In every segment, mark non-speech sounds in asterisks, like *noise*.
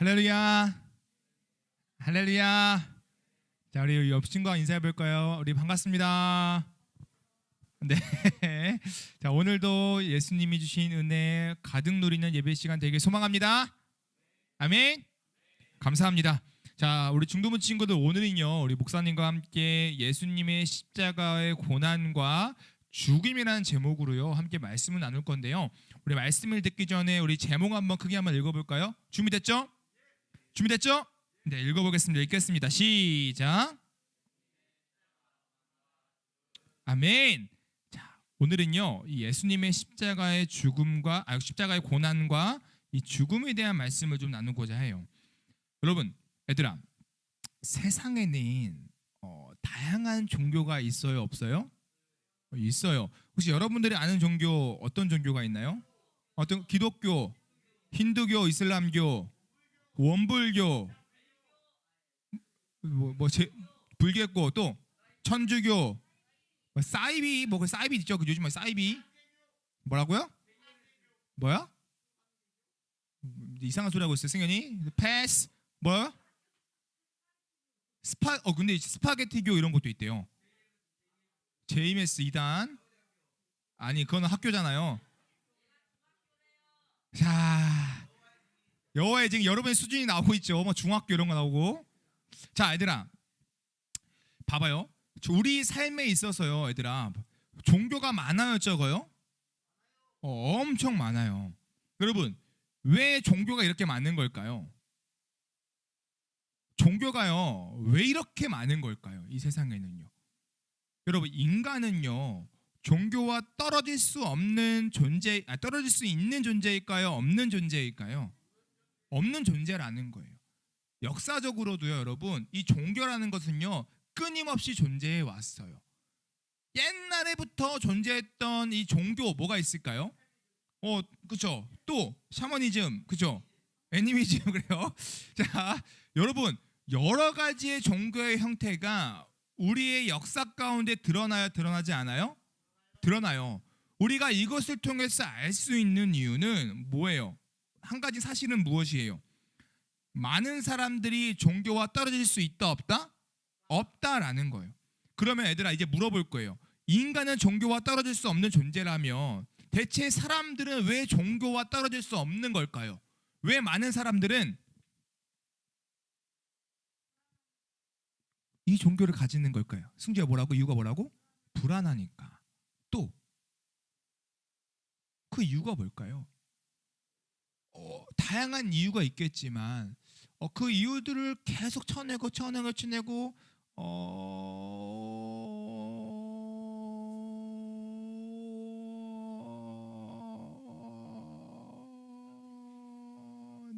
할렐루야. 할렐루야. 자, 우리 옆 친구와 인사해 볼까요? 우리 반갑습니다. 네. *laughs* 자, 오늘도 예수님이 주신 은혜 가득 누리는 예배 시간 되길 소망합니다. 아멘. 감사합니다. 자, 우리 중도부 친구들 오늘은요. 우리 목사님과 함께 예수님의 십자가의 고난과 죽임이라는 제목으로요. 함께 말씀을 나눌 건데요. 우리 말씀을 듣기 전에 우리 제목 한번 크게 한번 읽어 볼까요? 준비됐죠? 준비됐죠? 네, 읽어 보겠습니다. 읽겠습니다. 시작. 아멘. 자, 오늘은요. 이 예수님의 십자가의 죽음과 아, 십자가의 고난과 이 죽음에 대한 말씀을 좀 나누고자 해요. 여러분, 얘들아, 세상에는 어, 다양한 종교가 있어요, 없어요? 어, 있어요. 혹시 여러분들이 아는 종교 어떤 종교가 있나요? 어떤 기독교, 힌두교, 이슬람교, 원불교, 뭐, 뭐 제, 불교고 또 천주교, 뭐 사이비, 뭐그 사이비 있죠? 그 요즘에 사이비 뭐라고요? 뭐야? 음, 이상한 소리 하고 있어요, 승현이. 패스 뭐야? 스파 어 근데 스파게티교 이런 것도 있대요. JMS 2단 아니 그거는 학교잖아요. 자 여호와의 지금 여러분의 수준이 나오고 있죠. 뭐 중학교 이런 거 나오고. 자 얘들아 봐봐요. 우리 삶에 있어서요, 얘들아 종교가 많아요, 적어요? 어, 엄청 많아요. 여러분 왜 종교가 이렇게 많은 걸까요? 종교가요 왜 이렇게 많은 걸까요? 이 세상에는요. 여러분 인간은요 종교와 떨어질 수 없는 존재, 아, 떨어질 수 있는 존재일까요? 없는 존재일까요? 없는 존재라는 거예요. 역사적으로도요, 여러분 이 종교라는 것은요 끊임없이 존재해 왔어요. 옛날에부터 존재했던 이 종교 뭐가 있을까요? 어, 그죠? 또 샤머니즘, 그죠? 애니미즘 *laughs* 그래요. 자, 여러분 여러 가지의 종교의 형태가 우리의 역사 가운데 드러나요, 드러나지 않아요? 드러나요. 우리가 이것을 통해서 알 수 있는 이유는 뭐예요? 한 가지 사실은 무엇이에요? 많은 사람들이 종교와 떨어질 수 있다 없다? 없다라는 거예요. 그러면 애들아 이제 물어볼 거예요. 인간은 종교와 떨어질 수 없는 존재라면 대체 사람들은 왜 종교와 떨어질 수 없는 걸까요? 왜 많은 사람들은 이 종교를 가지는 걸까요? 승주야 뭐라고? 이유가 뭐라고? 불안하니까. 또 그 이유가 뭘까요? 어, 다양한 이유가 있겠지만 어, 그 이유들을 계속 쳐내고 쳐내고 쳐내고 어...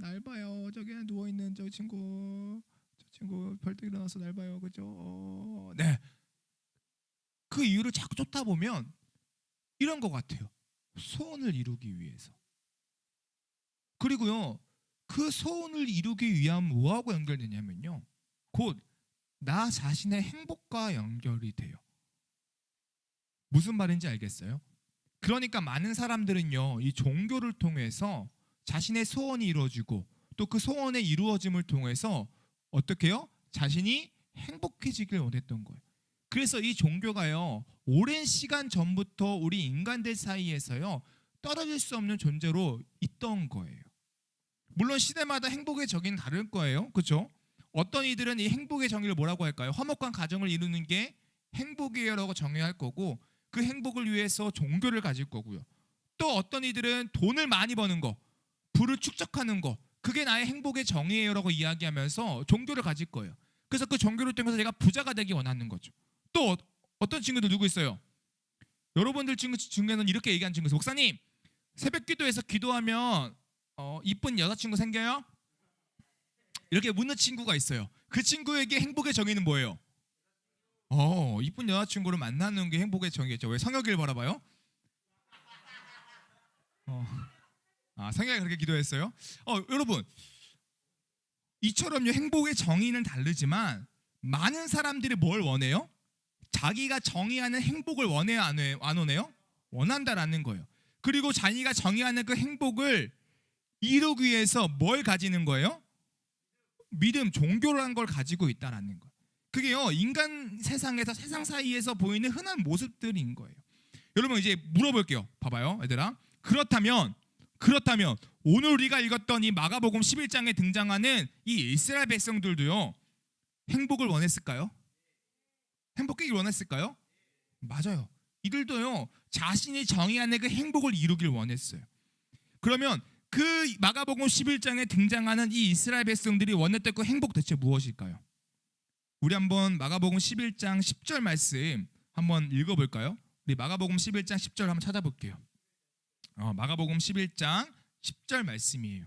날 봐요. 저기 누워 있는 저 친구, 저 친구 벌떡 일어나서 날 봐요. 그죠? 어... 네. 그 이유를 자꾸 쫓다 보면 이런 것 같아요. 소원을 이루기 위해서. 그리고요, 그 소원을 이루기 위한 뭐하고 연결되냐면요. 곧 나 자신의 행복과 연결이 돼요. 무슨 말인지 알겠어요? 그러니까 많은 사람들은요, 이 종교를 통해서 자신의 소원이 이루어지고 또 그 소원의 이루어짐을 통해서 어떻게요? 자신이 행복해지길 원했던 거예요. 그래서 이 종교가요, 오랜 시간 전부터 우리 인간들 사이에서요, 떨어질 수 없는 존재로 있던 거예요. 물론 시대마다 행복의 정의는 다를 거예요. 그렇죠? 어떤 이들은 이 행복의 정의를 뭐라고 할까요? 화목한 가정을 이루는 게 행복이에요라고 정의할 거고 그 행복을 위해서 종교를 가질 거고요. 또 어떤 이들은 돈을 많이 버는 거, 부를 축적하는 거, 그게 나의 행복의 정의예요라고 이야기하면서 종교를 가질 거예요. 그래서 그 종교를 통해서 내가 부자가 되기 원하는 거죠. 또 어떤 친구들 누구 있어요? 여러분들 친구 중에는 이렇게 얘기하는 친구 있어요. 목사님, 새벽 기도에서 기도하면 어, 이쁜 여자친구 생겨요? 이렇게 묻는 친구가 있어요. 그 친구에게 행복의 정의는 뭐예요? 어, 이쁜 여자친구를 만나는 게 행복의 정의겠죠. 왜 성혁이를 바라봐요? 어, 아, 성혁이 그렇게 기도했어요? 어, 여러분, 이처럼 행복의 정의는 다르지만 많은 사람들이 뭘 원해요? 자기가 정의하는 행복을 원해요, 안, 해, 안 원해요? 원한다라는 거예요. 그리고 자기가 정의하는 그 행복을 이루기 위해서 뭘 가지는 거예요? 믿음, 종교라는 걸 가지고 있다라는 거예요. 그게요 인간 세상에서 세상 사이에서 보이는 흔한 모습들인 거예요. 여러분 이제 물어볼게요. 봐봐요, 얘들아. 그렇다면 그렇다면 오늘 우리가 읽었던 이 마가복음 11장에 등장하는 이 이스라엘 백성들도요 행복을 원했을까요? 행복하길 원했을까요? 맞아요. 이들도요 자신이 정의하는 그 행복을 이루길 원했어요. 그러면 그 마가복음 11장에 등장하는 이 이스라엘 백성들이 원했던 그 행복 대체 무엇일까요? 우리 한번 마가복음 11장 10절 말씀 한번 읽어볼까요? 우리 마가복음 11장 10절 한번 찾아볼게요. 어, 마가복음 11장 10절 말씀이에요.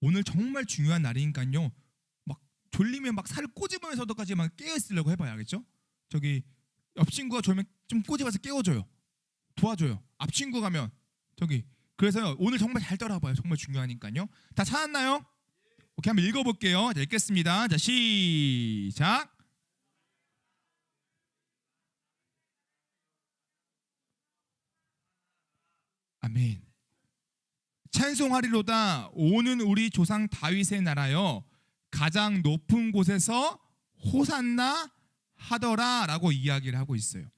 오늘 정말 중요한 날이니까요. 막 졸리면 막 살을 꼬집으면서도까지 막 깨어 있으려고 해봐야 알겠죠? 저기 옆 친구가 졸면 좀 꼬집어서 깨워줘요. 도와줘요. 앞 친구 가면 저기 그래서요 오늘 정말 잘 따라봐요. 정말 중요하니까요. 다 찾았나요? 오케이 한번 읽어볼게요. 자, 읽겠습니다. 자 시작. 아멘. 찬송하리로다 오는 우리 조상 다윗의 나라여 가장 높은 곳에서 호산나 하더라라고 이야기를 하고 있어요.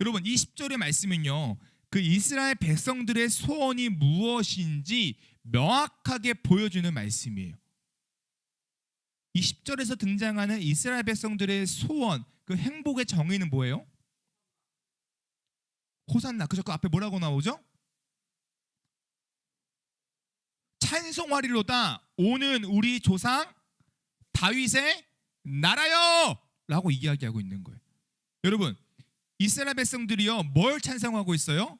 여러분 이 10절의 말씀은요. 그 이스라엘 백성들의 소원이 무엇인지 명확하게 보여주는 말씀이에요. 이 10절에서 등장하는 이스라엘 백성들의 소원, 그 행복의 정의는 뭐예요? 호산나. 그죠? 그 앞에 뭐라고 나오죠? 찬송하리로다 오는 우리 조상 다윗의 나라요 라고 이야기하고 있는 거예요. 여러분 이스라엘 백성들이요 뭘 찬송하고 있어요?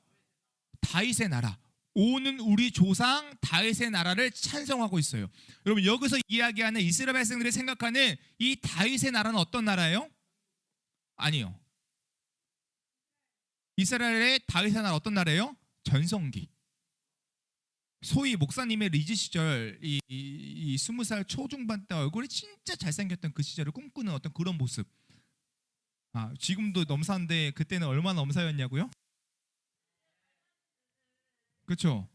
다윗의 나라. 오는 우리 조상 다윗의 나라를 찬송하고 있어요. 여러분 여기서 이야기하는 이스라엘 백성들이 생각하는 이 다윗의 나라는 어떤 나라예요? 아니요. 이스라엘의 다윗의 나라 어떤 나라예요? 전성기. 소위 목사님의 리즈 시절 이 스무 살 초중반 때 얼굴이 진짜 잘생겼던 그 시절을 꿈꾸는 어떤 그런 모습. 아 지금도 넘사인데 그때는 얼마나 넘사였냐고요? 그렇죠.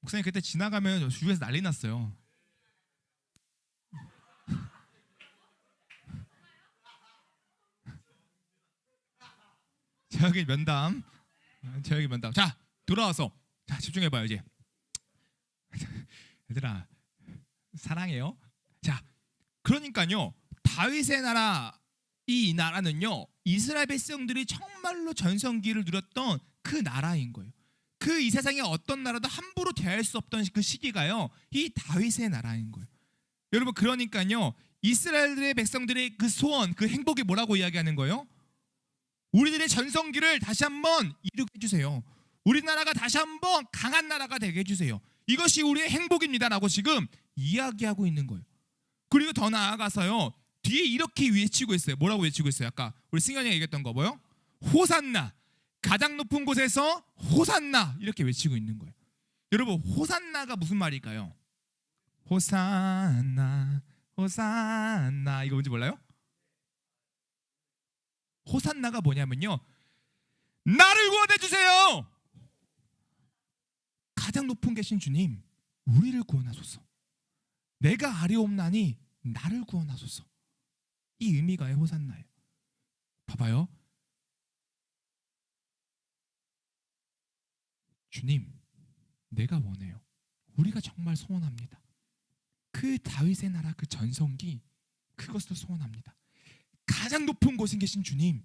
목사님 그때 지나가면 주위에서 난리 났어요. *laughs* 저기 면담, 저기 면담. 자 돌아와서 자 집중해 봐요 이제. *laughs* 얘들아 사랑해요. 자 그러니까요 다윗의 나라 이 나라는요 이스라엘 백성들이 정말로 전성기를 누렸던 그 나라인 거예요. 그 이 세상에 어떤 나라도 함부로 대할 수 없던 그 시기가요 이 다윗의 나라인 거예요. 여러분 그러니까요 이스라엘의 백성들의 그 소원 그 행복이 뭐라고 이야기하는 거예요? 우리들의 전성기를 다시 한번 이루게 해주세요. 우리나라가 다시 한번 강한 나라가 되게 해 주세요. 이것이 우리의 행복입니다라고 지금 이야기하고 있는 거예요. 그리고 더 나아가서요. 뒤에 이렇게 외치고 있어요. 뭐라고 외치고 있어요? 아까 우리 승현이가 얘기했던 거 뭐요? 호산나. 가장 높은 곳에서 호산나 이렇게 외치고 있는 거예요. 여러분 호산나가 무슨 말일까요? 호산나 호산나 이거 뭔지 몰라요? 호산나가 뭐냐면요. 나를 구원해 주세요. 가장 높은 계신 주님, 우리를 구원하소서. 내가 아리옵나니 나를 구원하소서. 이 의미가 호산나예요. 봐봐요. 주님, 내가 원해요. 우리가 정말 소원합니다. 그 다윗의 나라 그 전성기 그것을 소원합니다. 가장 높은 곳에 계신 주님,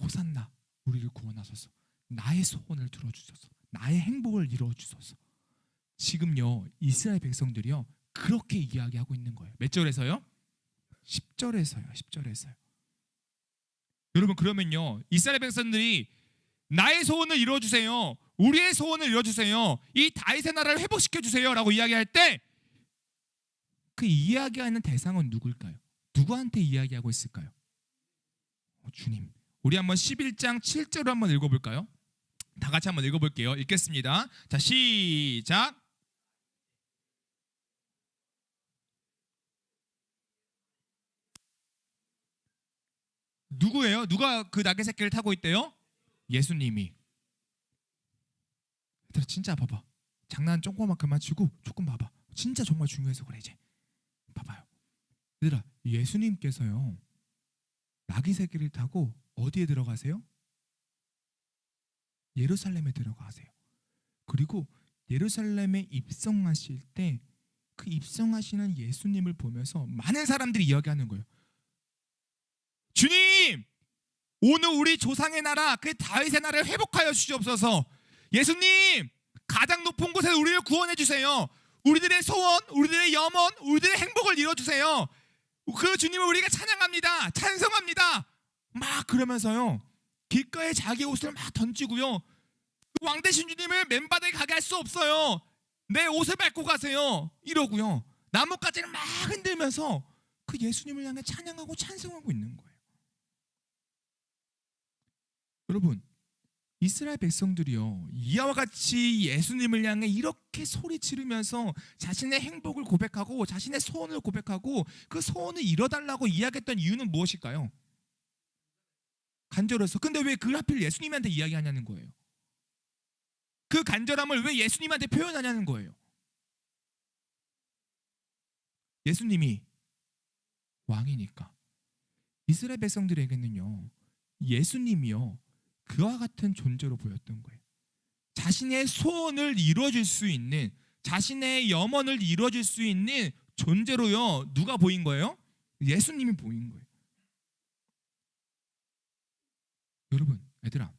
호산나 우리를 구원하소서. 나의 소원을 들어주소서. 나의 행복을 이루어 주소서. 지금요 이스라엘 백성들이요 그렇게 이야기하고 있는 거예요. 몇 절에서요? 10절에서요. 10절에서요. 여러분 그러면요 이스라엘 백성들이 나의 소원을 이루어 주세요. 우리의 소원을 이루어 주세요. 이 다윗의 나라를 회복시켜 주세요라고 이야기할 때 그 이야기하는 대상은 누굴까요? 누구한테 이야기하고 있을까요? 어, 주님. 우리 한번 11장 7절을 한번 읽어 볼까요? 다 같이 한번 읽어볼게요. 읽겠습니다. 자 시작. 누구예요? 누가 그 낙의 새끼를 타고 있대요? 예수님이. 얘들아 진짜 봐봐. 장난 조금만 그만 치고 조금 봐봐. 진짜 정말 중요해서 그래 이제. 봐봐요. 얘들아 예수님께서요 나귀새끼를 타고 어디에 들어가세요? 예루살렘에 들어가세요. 그리고 예루살렘에 입성하실 때 그 입성하시는 예수님을 보면서 많은 사람들이 이야기하는 거예요. 주님, 오늘 우리 조상의 나라 그 다윗의 나라를 회복하여 주시옵소서. 예수님, 가장 높은 곳에 우리를 구원해 주세요. 우리들의 소원, 우리들의 염원, 우리들의 행복을 이뤄 주세요. 그 주님을 우리가 찬양합니다. 찬성합니다. 막 그러면서요. 길가에 자기 옷을 막 던지고요. 그왕 대신 주님을 맨바닥에 가게 할 수 없어요. 내 옷을 밟고 가세요. 이러고요. 나뭇가지를 막 흔들면서 그 예수님을 향해 찬양하고 찬송하고 있는 거예요. 여러분, 이스라엘 백성들이요. 이와 같이 예수님을 향해 이렇게 소리 지르면서 자신의 행복을 고백하고 자신의 소원을 고백하고 그 소원을 이뤄달라고 이야기했던 이유는 무엇일까요? 간절해서. 근데 왜 그 하필 예수님한테 이야기하냐는 거예요. 그 간절함을 왜 예수님한테 표현하냐는 거예요. 예수님이 왕이니까 이스라엘 백성들에게는요 예수님이요 그와 같은 존재로 보였던 거예요. 자신의 소원을 이루어줄 수 있는 자신의 염원을 이루어줄 수 있는 존재로요 누가 보인 거예요? 예수님이 보인 거예요. 여러분, 얘들아,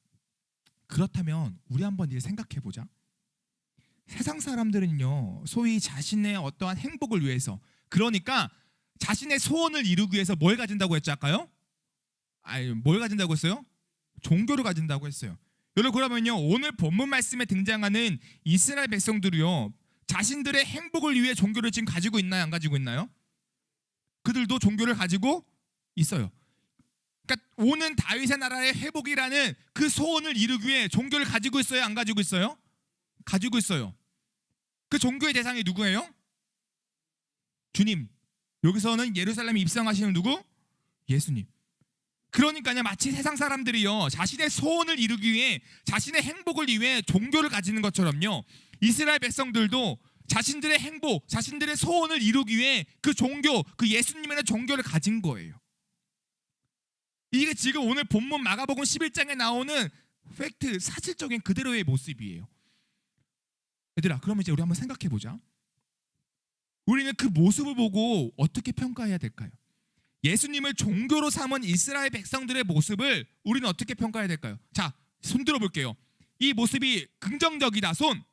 그렇다면 우리 한번 이제 생각해 보자. 세상 사람들은요 소위 자신의 어떠한 행복을 위해서 그러니까 자신의 소원을 이루기 위해서 뭘 가진다고 했죠 아까요? 아니 뭘 가진다고 했어요? 종교를 가진다고 했어요. 여러분 그러면요 오늘 본문 말씀에 등장하는 이스라엘 백성들이요 자신들의 행복을 위해 종교를 지금 가지고 있나요 안 가지고 있나요? 그들도 종교를 가지고 있어요. 그러니까 오는 다윗의 나라의 회복이라는 그 소원을 이루기 위해 종교를 가지고 있어요 안 가지고 있어요? 가지고 있어요. 그 종교의 대상이 누구예요? 주님. 여기서는 예루살렘에 입성하시는 누구? 예수님. 그러니까요 마치 세상 사람들이요 자신의 소원을 이루기 위해 자신의 행복을 위해 종교를 가지는 것처럼요 이스라엘 백성들도 자신들의 행복, 자신들의 소원을 이루기 위해 그 종교, 그 예수님이라는 종교를 가진 거예요. 이게 지금 오늘 본문 마가복음 11장에 나오는 팩트, 사실적인 그대로의 모습이에요. 얘들아, 그러면 이제 우리 한번 생각해 보자. 우리는 그 모습을 보고 어떻게 평가해야 될까요? 예수님을 종교로 삼은 이스라엘 백성들의 모습을 우리는 어떻게 평가해야 될까요? 자, 손 들어 볼게요. 이 모습이 긍정적이다. 손.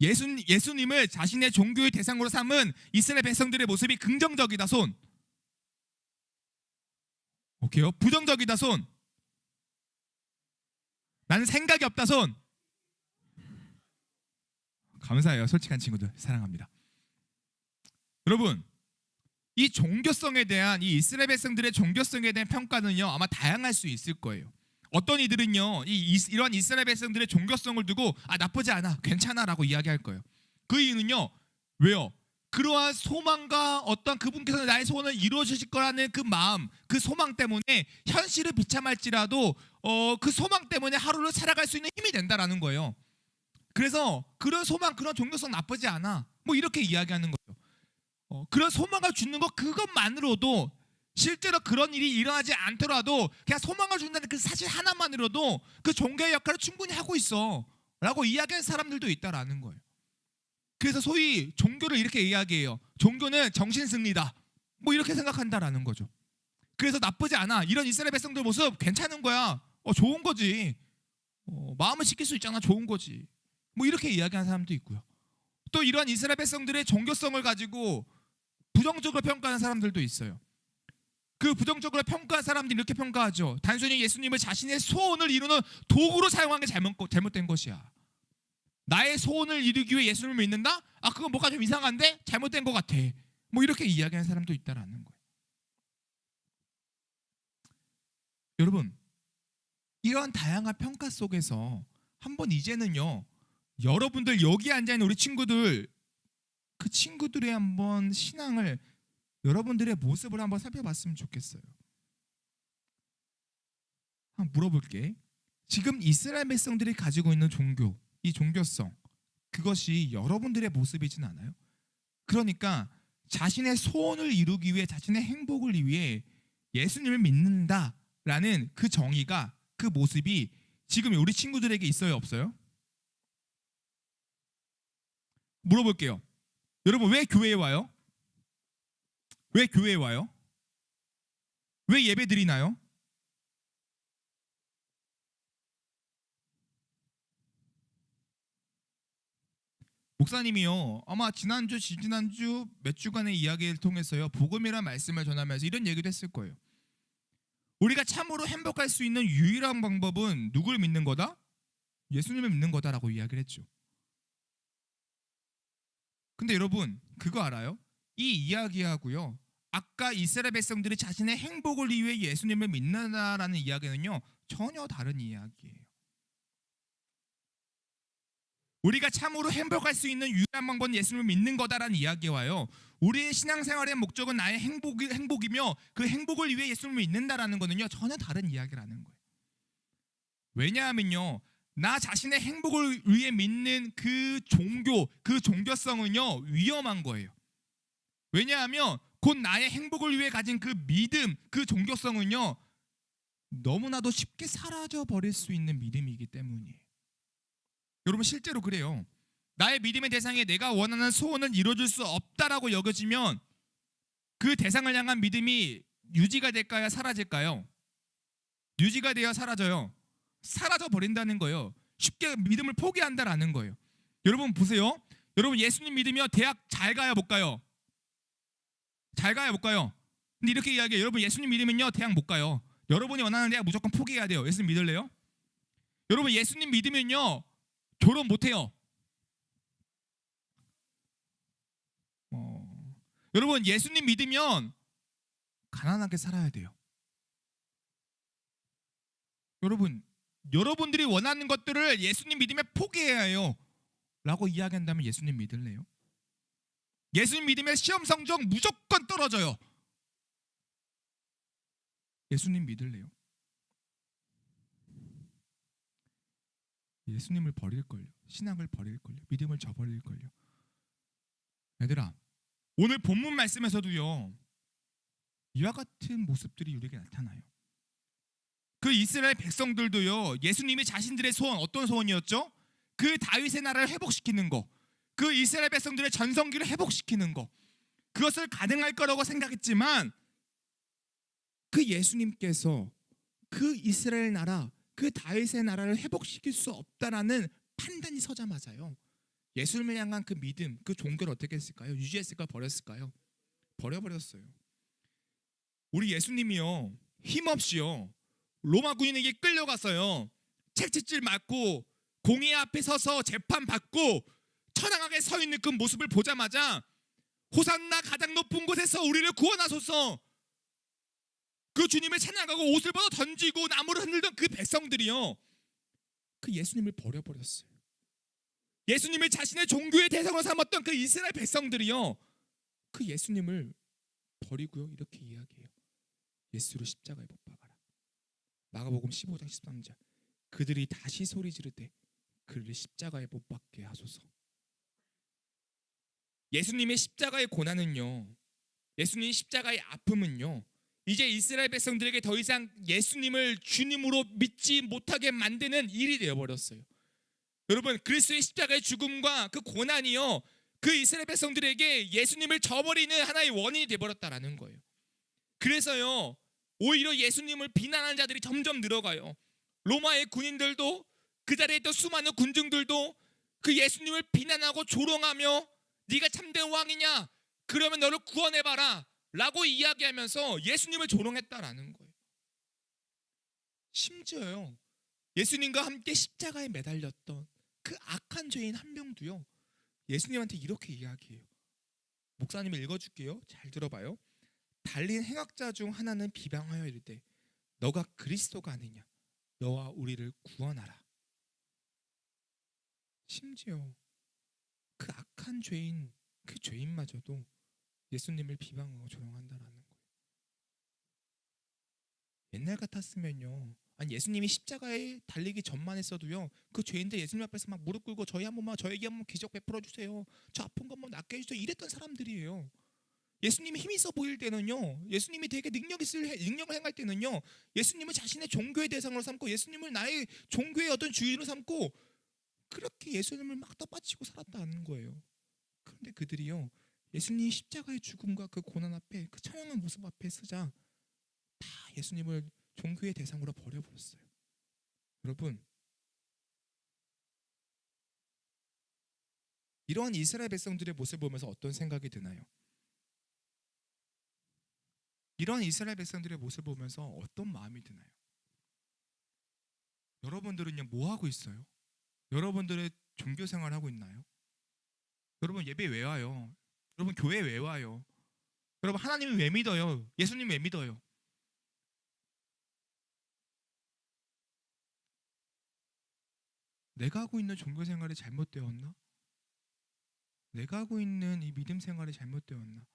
예수, 예수님을 자신의 종교의 대상으로 삼은 이스라엘 백성들의 모습이 긍정적이다. 손. 오케이요. 부정적이다. 손. 나는 생각이 없다. 손. 감사해요. 솔직한 친구들 사랑합니다. 여러분, 이 종교성에 대한 이 이스라엘 백성들의 종교성에 대한 평가는요 아마 다양할 수 있을 거예요. 어떤 이들은요 이 이러한 이스라엘 백성들의 종교성을 두고 아 나쁘지 않아 괜찮아라고 이야기할 거예요. 그 이유는요 왜요? 그러한 소망과 어떤 그분께서 나의 소원을 이루어 주실 거라는 그 마음, 그 소망 때문에 현실을 비참할지라도 어, 그 소망 때문에 하루를 살아갈 수 있는 힘이 된다라는 거예요. 그래서 그런 소망, 그런 종교성 나쁘지 않아. 뭐 이렇게 이야기하는 거예요. 어, 그런 소망을 주는 것 그것만으로도 실제로 그런 일이 일어나지 않더라도 그냥 소망을 준다는 그 사실 하나만으로도 그 종교의 역할을 충분히 하고 있어라고 이야기하는 사람들도 있다라는 거예요. 그래서 소위 종교를 이렇게 이야기해요. 종교는 정신 승리다. 뭐 이렇게 생각한다라는 거죠. 그래서 나쁘지 않아. 이런 이스라엘 백성들 모습 괜찮은 거야. 어, 좋은 거지. 어, 마음을 지킬 수 있잖아. 좋은 거지. 뭐 이렇게 이야기하는 사람도 있고요. 또 이러한 이스라엘 백성들의 종교성을 가지고 부정적으로 평가하는 사람들도 있어요. 그 부정적으로 평가한 사람들이 이렇게 평가하죠. 단순히 예수님을 자신의 소원을 이루는 도구로 사용한 게 잘못, 잘못된 것이야. 나의 소원을 이루기 위해 예수님을 믿는다? 아 그건 뭐가 좀 이상한데 잘못된 것 같아. 뭐 이렇게 이야기하는 사람도 있다라는 거예요. 여러분 이러한 다양한 평가 속에서 한번 이제는요 여러분들 여기 앉아 있는 우리 친구들 그 친구들의 한번 신앙을 여러분들의 모습을 한번 살펴봤으면 좋겠어요. 한번 물어볼게. 지금 이스라엘 백성들이 가지고 있는 종교, 이 종교성 그것이 여러분들의 모습이진 않아요. 그러니까 자신의 소원을 이루기 위해 자신의 행복을 위해 예수님을 믿는다라는 그 정의가 그 모습이 지금 우리 친구들에게 있어요, 없어요? 물어볼게요. 여러분 왜 교회에 와요? 왜 교회에 와요? 왜 예배 드리나요? 목사님이요. 아마 지난주, 지지난주 몇 주간의 이야기를 통해서요. 복음이란 말씀을 전하면서 이런 얘기도 했을 거예요. 우리가 참으로 행복할 수 있는 유일한 방법은 누굴 믿는 거다? 예수님을 믿는 거다라고 이야기를 했죠. 근데 여러분 그거 알아요? 이 이야기하고요. 아까 이스라엘 백성들이 자신의 행복을 위해 예수님을 믿는다라는 이야기는요. 전혀 다른 이야기예요. 우리가 참으로 행복할 수 있는 유일한 방법은 예수님을 믿는 거다라는 이야기와요. 우리의 신앙생활의 목적은 나의 행복이, 행복이며 그 행복을 위해 예수님을 믿는다라는 거는요. 전혀 다른 이야기라는 거예요. 왜냐하면요. 나 자신의 행복을 위해 믿는 그 종교, 그 종교성은요. 위험한 거예요. 왜냐하면 곧 나의 행복을 위해 가진 그 믿음, 그 종교성은요. 너무나도 쉽게 사라져 버릴 수 있는 믿음이기 때문이에요. 여러분 실제로 그래요. 나의 믿음의 대상에 내가 원하는 소원을 이루어줄 수 없다라고 여겨지면 그 대상을 향한 믿음이 유지가 될까요? 사라질까요? 유지가 되어 사라져요. 사라져 버린다는 거예요. 쉽게 믿음을 포기한다라는 거예요. 여러분 보세요. 여러분 예수님 믿으면 대학 잘 가요, 못 가요? 잘 가요, 못 가요? 근데 이렇게 이야기해요. 여러분 예수님 믿으면요 대학 못 가요. 여러분이 원하는 대학 무조건 포기해야 돼요. 예수님 믿을래요? 여러분 예수님 믿으면요 졸업 못 해요. 어, 여러분 예수님 믿으면 가난하게 살아야 돼요. 여러분 여러분들이 원하는 것들을 예수님 믿으면 포기해야 해요. 라고 이야기한다면 예수님 믿을래요? 예수님 믿으면 시험 성적 무조건 떨어져요. 예수님 믿을래요? 예수님을 버릴걸요. 신앙을 버릴걸요. 믿음을 저버릴걸요. 얘들아, 오늘 본문 말씀에서도요. 이와 같은 모습들이 우리에게 나타나요. 그 이스라엘 백성들도요. 예수님이 자신들의 소원 어떤 소원이었죠? 그 다윗의 나라를 회복시키는 거. 그 이스라엘 백성들의 전성기를 회복시키는 거. 그것을 가능할 거라고 생각했지만 그 예수님께서 그 이스라엘 나라 그 다윗의 나라를 회복시킬 수 없다라는 판단이 서자마자요. 예수님을 향한 그 믿음, 그 종교를 어떻게 했을까요? 유지했을까 버렸을까요? 버려버렸어요. 우리 예수님이요 힘없이요 로마 군인에게 끌려가서요 채찍질 맞고 공의 앞에 서서 재판 받고 천황하게 서 있는 그 모습을 보자마자 호산나 가장 높은 곳에서 우리를 구원하소서 그 주님을 찬양하고 옷을 벗어 던지고 나무를 흔들던 그 백성들이요. 그 예수님을 버려버렸어요. 예수님을 자신의 종교의 대상으로 삼았던 그 이스라엘 백성들이요. 그 예수님을 버리고요. 이렇게 이야기해요. 예수를 십자가에 못 박아라. 마가복음 15장 13절. 그들이 다시 소리 지르되 그를 십자가에 못 박게 하소서. 예수님의 십자가의 고난은요. 예수님 십자가의 아픔은요. 이제 이스라엘 백성들에게 더 이상 예수님을 주님으로 믿지 못하게 만드는 일이 되어 버렸어요. 여러분 그리스도의 십자가의 죽음과 그 고난이요 그 이스라엘 백성들에게 예수님을 저버리는 하나의 원인이 되어 버렸다라는 거예요. 그래서요 오히려 예수님을 비난하는 자들이 점점 늘어가요. 로마의 군인들도 그 자리에 있던 수많은 군중들도 그 예수님을 비난하고 조롱하며 네가 참된 왕이냐? 그러면 너를 구원해 봐라. 라고 이야기하면서 예수님을 조롱했다라는 거예요. 심지어요. 예수님과 함께 십자가에 매달렸던 그 악한 죄인 한 명도요. 예수님한테 이렇게 이야기해요. 목사님을 읽어줄게요. 잘 들어봐요. 달린 행악자 중 하나는 비방하여 이르되 너가 그리스도가 아니냐? 너와 우리를 구원하라. 심지어 그 악한 죄인 그 죄인마저도 예수님을 비방하고 조롱한다라는 거예요. 옛날 같았으면요. 아니 예수님이 십자가에 달리기 전만 했어도요. 그 죄인들 예수님 앞에서 막 무릎 꿇고 저희 한 번만 저에게 한번 기적 베풀어 주세요. 저 아픈 거 한번 낫게 해주세요. 이랬던 사람들이에요. 예수님이 힘 있어 보일 때는요. 예수님이 되게 능력 있을 해- 능력을 행할 때는요. 예수님을 자신의 종교의 대상으로 삼고 예수님을 나의 종교의 어떤 주인으로 삼고 그렇게 예수님을 막 떠받치고 살았다는 거예요. 그런데 그들이요 예수님 십자가의 죽음과 그 고난 앞에 그 처형한 모습 앞에 쓰자 다 예수님을 종교의 대상으로 버려버렸어요. 여러분 이러한 이스라엘 백성들의 모습을 보면서 어떤 생각이 드나요? 이러한 이스라엘 백성들의 모습을 보면서 어떤 마음이 드나요? 여러분들은요 뭐 하고 있어요? 여러분들의 종교 생활 하고 있나요? 여러분 예배 왜 와요? 여러분 교회 왜 와요? 여러분 하나님을 왜 믿어요? 예수님 왜 믿어요? 내가 하고 있는 종교 생활이 잘못되었나? 내가 하고 있는 이 믿음 생활이 잘못되었나?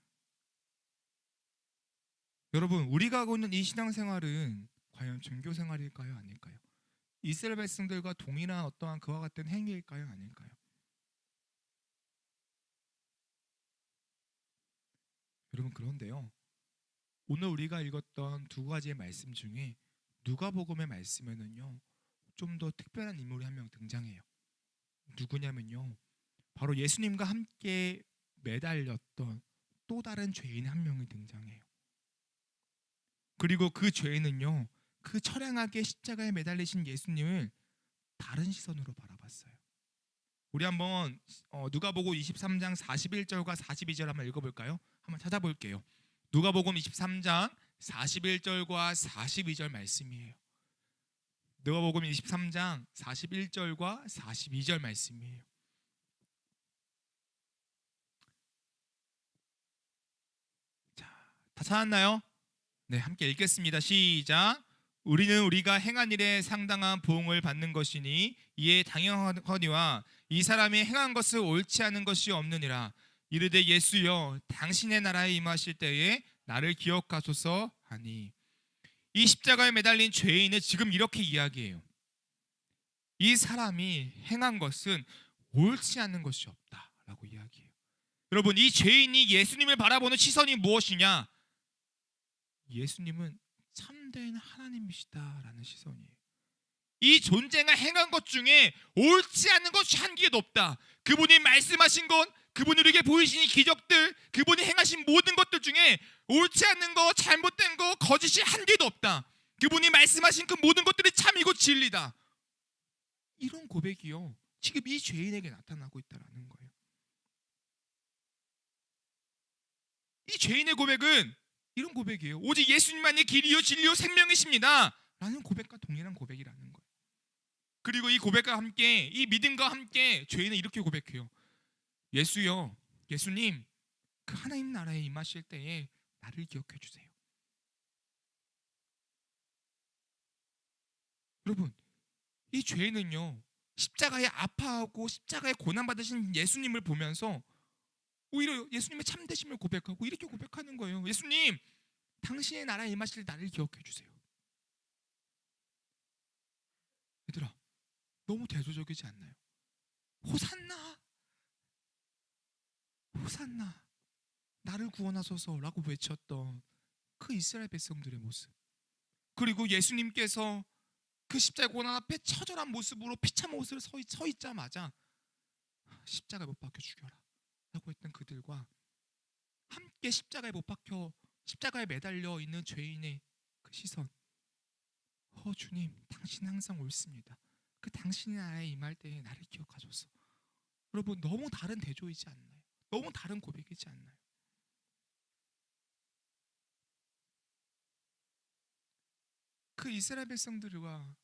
여러분, 우리가 하고 있는 이 신앙 생활은 과연 종교 생활일까요, 아닐까요? 이스라엘 백성들과 동일한 어떠한 그와 같은 행위일까요, 아닐까요? 여러분 그런데요. 오늘 우리가 읽었던 두 가지의 말씀 중에 누가복음의 말씀에는요. 좀 더 특별한 인물이 한 명 등장해요. 누구냐면요. 바로 예수님과 함께 매달렸던 또 다른 죄인 한 명이 등장해요. 그리고 그 죄인은요. 그 처량하게 십자가에 매달리신 예수님을 다른 시선으로 바라봤어요. 우리 한번 어, 누가복음 23장 41절과 42절 한번 읽어볼까요? 한번 찾아볼게요. 누가복음 23장 41절과 42절 말씀이에요. 누가복음 23장 41절과 42절 말씀이에요. 자, 다 찾았나요? 네, 함께 읽겠습니다. 시작. 우리는 우리가 행한 일에 상당한 보응을 받는 것이니 이에 당연하거니와 이 사람이 행한 것을 옳지 않은 것이 없느니라. 이르되 예수여 당신의 나라에 임하실 때에 나를 기억하소서 하니 이 십자가에 매달린 죄인은 지금 이렇게 이야기해요. 이 사람이 행한 것은 옳지 않은 것이 없다라고 이야기해요. 여러분 이 죄인이 예수님을 바라보는 시선이 무엇이냐? 예수님은 참된 하나님이시다라는 시선이에요. 이 존재가 행한 것 중에 옳지 않은 것이 한 개도 없다. 그분이 말씀하신 것, 그분이 우리에게 보이신 이 기적들, 그분이 행하신 모든 것들 중에 옳지 않는 거, 잘못된 거, 거짓이 한 개도 없다. 그분이 말씀하신 그 모든 것들이 참이고 진리다. 이런 고백이요. 지금 이 죄인에게 나타나고 있다라는 거예요. 이 죄인의 고백은 이런 고백이에요. 오직 예수님만이 길이요 진리요 생명이십니다. 라는 고백과 동일한 고백이라는 거예요. 그리고 이 고백과 함께 이 믿음과 함께 죄인은 이렇게 고백해요. 예수여, 예수님, 그 하나님 나라에 임하실 때에 나를 기억해 주세요. 여러분, 이 죄인은요 십자가에 아파하고 십자가에 고난 받으신 예수님을 보면서 오히려 예수님의 참되심을 고백하고 이렇게 고백하는 거예요. 예수님, 당신의 나라에 임하실 때 나를 기억해 주세요. 얘들아, 너무 대조적이지 않나요? 호산나, 호산나, 나를 구원하소서라고 외쳤던 그 이스라엘 백성들의 모습. 그리고 예수님께서 그 십자가 고난 앞에 처절한 모습으로 피참 옷을 서, 있, 서 있자마자 십자가에 못 박혀 죽여라 라고 했던 그들과 함께 십자가에 못 박혀 십자가에 매달려 있는 죄인의 그 시선 어 주님 당신 항상 옳습니다 그 당신의 나라에 임할 때에 나를 기억하소서 여러분 너무 다른 대조이지 않나요? 너무 다른 고백이지 않나요? 그 이스라엘 백성들과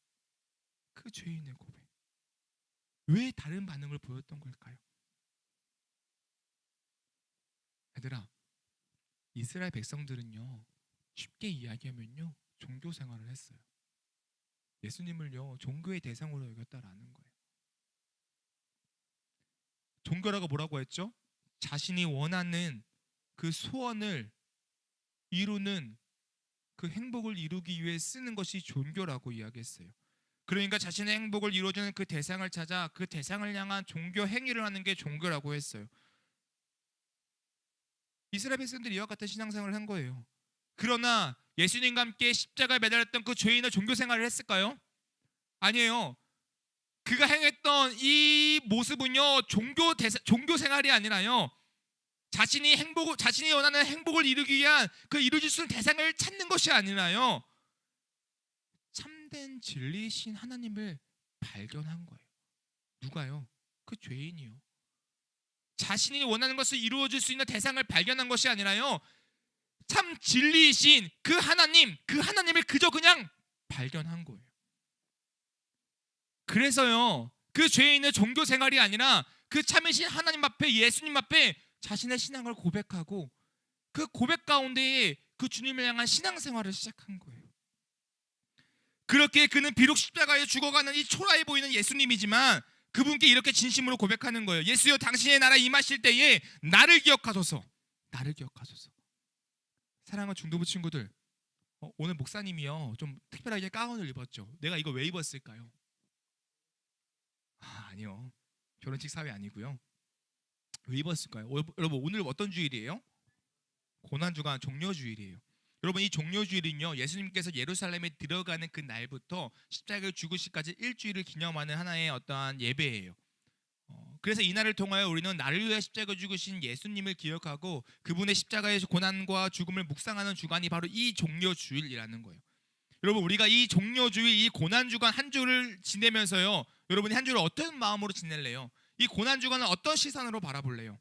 그 죄인의 고백 왜 다른 반응을 보였던 걸까요? 얘들아 이스라엘 백성들은요 쉽게 이야기하면요 종교 생활을 했어요 예수님을요 종교의 대상으로 여겼다라는 거예요 종교라고 뭐라고 했죠? 자신이 원하는 그 소원을 이루는 그 행복을 이루기 위해 쓰는 것이 종교라고 이야기했어요. 그러니까 자신의 행복을 이루어주는 그 대상을 찾아 그 대상을 향한 종교 행위를 하는 게 종교라고 했어요. 이스라엘 백성들이 이와 같은 신앙생활을 한 거예요. 그러나 예수님과 함께 십자가에 매달렸던 그 죄인은 종교 생활을 했을까요? 아니에요. 그가 행했던 이 모습은요 종교 대사, 종교 생활이 아니라요 자신이 행복 자신이 원하는 행복을 이루기 위한 그 이루어질 수 있는 대상을 찾는 것이 아니라요 참된 진리이신 하나님을 발견한 거예요. 누가요? 그 죄인이요. 자신이 원하는 것을 이루어질 수 있는 대상을 발견한 것이 아니라요 참 진리이신 그 하나님 그 하나님을 그저 그냥 발견한 거예요. 그래서요 그 죄인의 종교 생활이 아니라 그 참이신 하나님 앞에 예수님 앞에 자신의 신앙을 고백하고 그 고백 가운데에 그 주님을 향한 신앙 생활을 시작한 거예요. 그렇게 그는 비록 십자가에 죽어가는 이 초라해 보이는 예수님이지만 그분께 이렇게 진심으로 고백하는 거예요. 예수여 당신의 나라 임하실 때에 나를 기억하소서. 나를 기억하소서. 사랑하는 중도부 친구들, 어, 오늘 목사님이요 좀 특별하게 가운을 입었죠. 내가 이거 왜 입었을까요? 아, 아니요. 결혼식 사회 아니고요. 왜 입었을까요? 오- 여러분 오늘 어떤 주일이에요? 고난 주간 종려 주일이에요. 여러분 이 종려 주일은요 예수님께서 예루살렘에 들어가는 그 날부터 십자가를 죽으시까지 일주일을 기념하는 하나의 어떠한 예배예요. 어, 그래서 이 날을 통하여 우리는 나를 위해 십자가 죽으신 예수님을 기억하고 그분의 십자가의 고난과 죽음을 묵상하는 주간이 바로 이 종려 주일이라는 거예요. 여러분 우리가 이 종려 주일 이 고난 주간 한 주를 지내면서요 여러분이 한 주를 어떤 마음으로 지낼래요? 이 고난 주간을 어떤 시선으로 바라볼래요?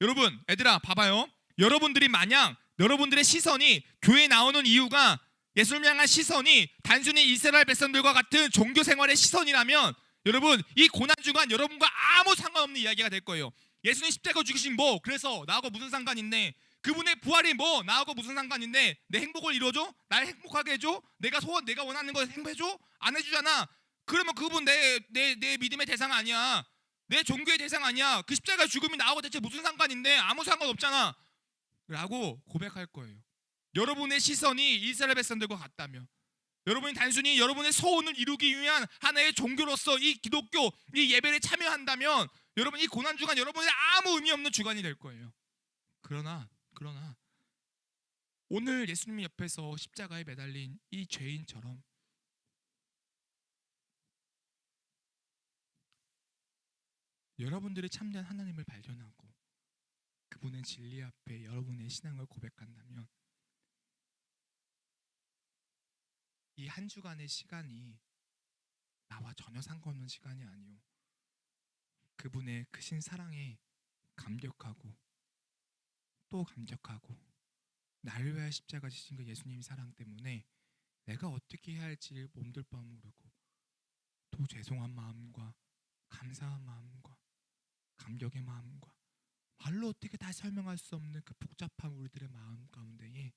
여러분, 애들아, 봐봐요. 여러분들이 마냥 여러분들의 시선이 교회에 나오는 이유가 예수님을 향한 시선이 단순히 이스라엘 백성들과 같은 종교 생활의 시선이라면 여러분 이 고난 주간 여러분과 아무 상관없는 이야기가 될 거예요. 예수님 십자가 죽으신 뭐 그래서 나하고 무슨 상관인데 그분의 부활이 뭐 나하고 무슨 상관인데 내 행복을 이루어줘? 날 행복하게 해줘? 내가 소원 내가 원하는 거 행복해줘? 안 해주잖아. 그러면 그분 내 내 내 믿음의 대상 아니야. 내 종교의 대상 아니야. 그 십자가 죽음이 나하고 대체 무슨 상관인데 아무 상관 없잖아. 라고 고백할 거예요. 여러분의 시선이 이스라엘 백성들과 같다면 여러분이 단순히 여러분의 소원을 이루기 위한 하나의 종교로서 이 기독교 이 예배를 참여한다면 여러분 이 고난 주간 여러분의 아무 의미 없는 주간이 될 거예요. 그러나 그러나 오늘 예수님 옆에서 십자가에 매달린 이 죄인처럼 여러분들이 참된 하나님을 발견하고 그분의 진리 앞에 여러분의 신앙을 고백한다면 이 한 주간의 시간이 나와 전혀 상관없는 시간이 아니요 그분의 크신 사랑에 감격하고 또 감격하고 나를 위하여 십자가 지신 그 예수님 사랑 때문에 내가 어떻게 해야 할지 몸둘 바 모르고 또 죄송한 마음과 감사한 마음과 감격의 마음과 말로 어떻게 다 설명할 수 없는 그 복잡한 우리들의 마음 가운데에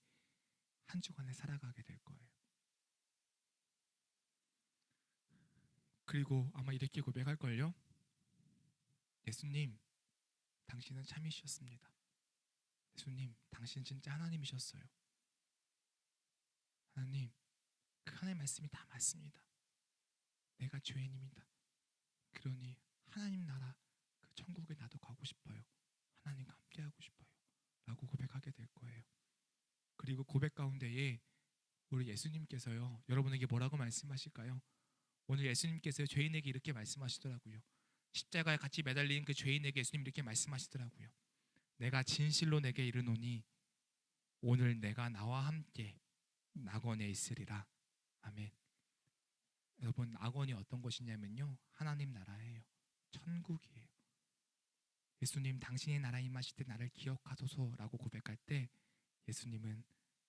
한 주간에 살아가게 될 거예요. 그리고 아마 이렇게 고백할 걸요. 예수님, 당신은 참이셨습니다. 예수님, 당신 진짜 하나님이셨어요. 하나님, 그 하나님 말씀이 다 맞습니다. 내가 죄인입니다. 그러니 하나님 나라 그 천국에 나도 가고 싶어요. 하나님과 함께 하고 싶어요. 라고 고백하게 될 거예요. 그리고 고백 가운데에 우리 예수님께서요. 여러분에게 뭐라고 말씀하실까요? 오늘 예수님께서 죄인에게 이렇게 말씀하시더라고요. 십자가에 같이 매달린 그 죄인에게 예수님 이렇게 말씀하시더라고요. 내가 진실로 내게 이르노니 오늘 내가 나와 함께 낙원에 있으리라. 아멘. 여러분 낙원이 어떤 곳이냐면요. 하나님 나라예요. 천국이에요. 예수님 당신의 나라 임하실 때 나를 기억하소서라고 고백할 때 예수님은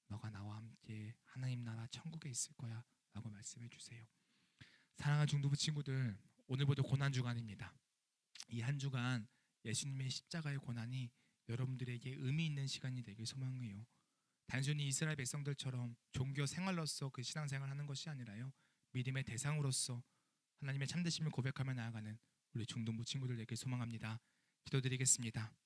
너가 나와 함께 하나님 나라 천국에 있을 거야라고 말씀해 주세요. 사랑하는 중도부 친구들 오늘부터 고난 주간입니다. 이 한 주간 예수님의 십자가의 고난이 여러분들에게 의미 있는 시간이 되길 소망해요. 단순히 이스라엘 백성들처럼 종교 생활로서 그 신앙생활 하는 것이 아니라요. 믿음의 대상으로서 하나님의 참되심을 고백하며 나아가는 우리 중동부 친구들 되길 소망합니다. 기도드리겠습니다.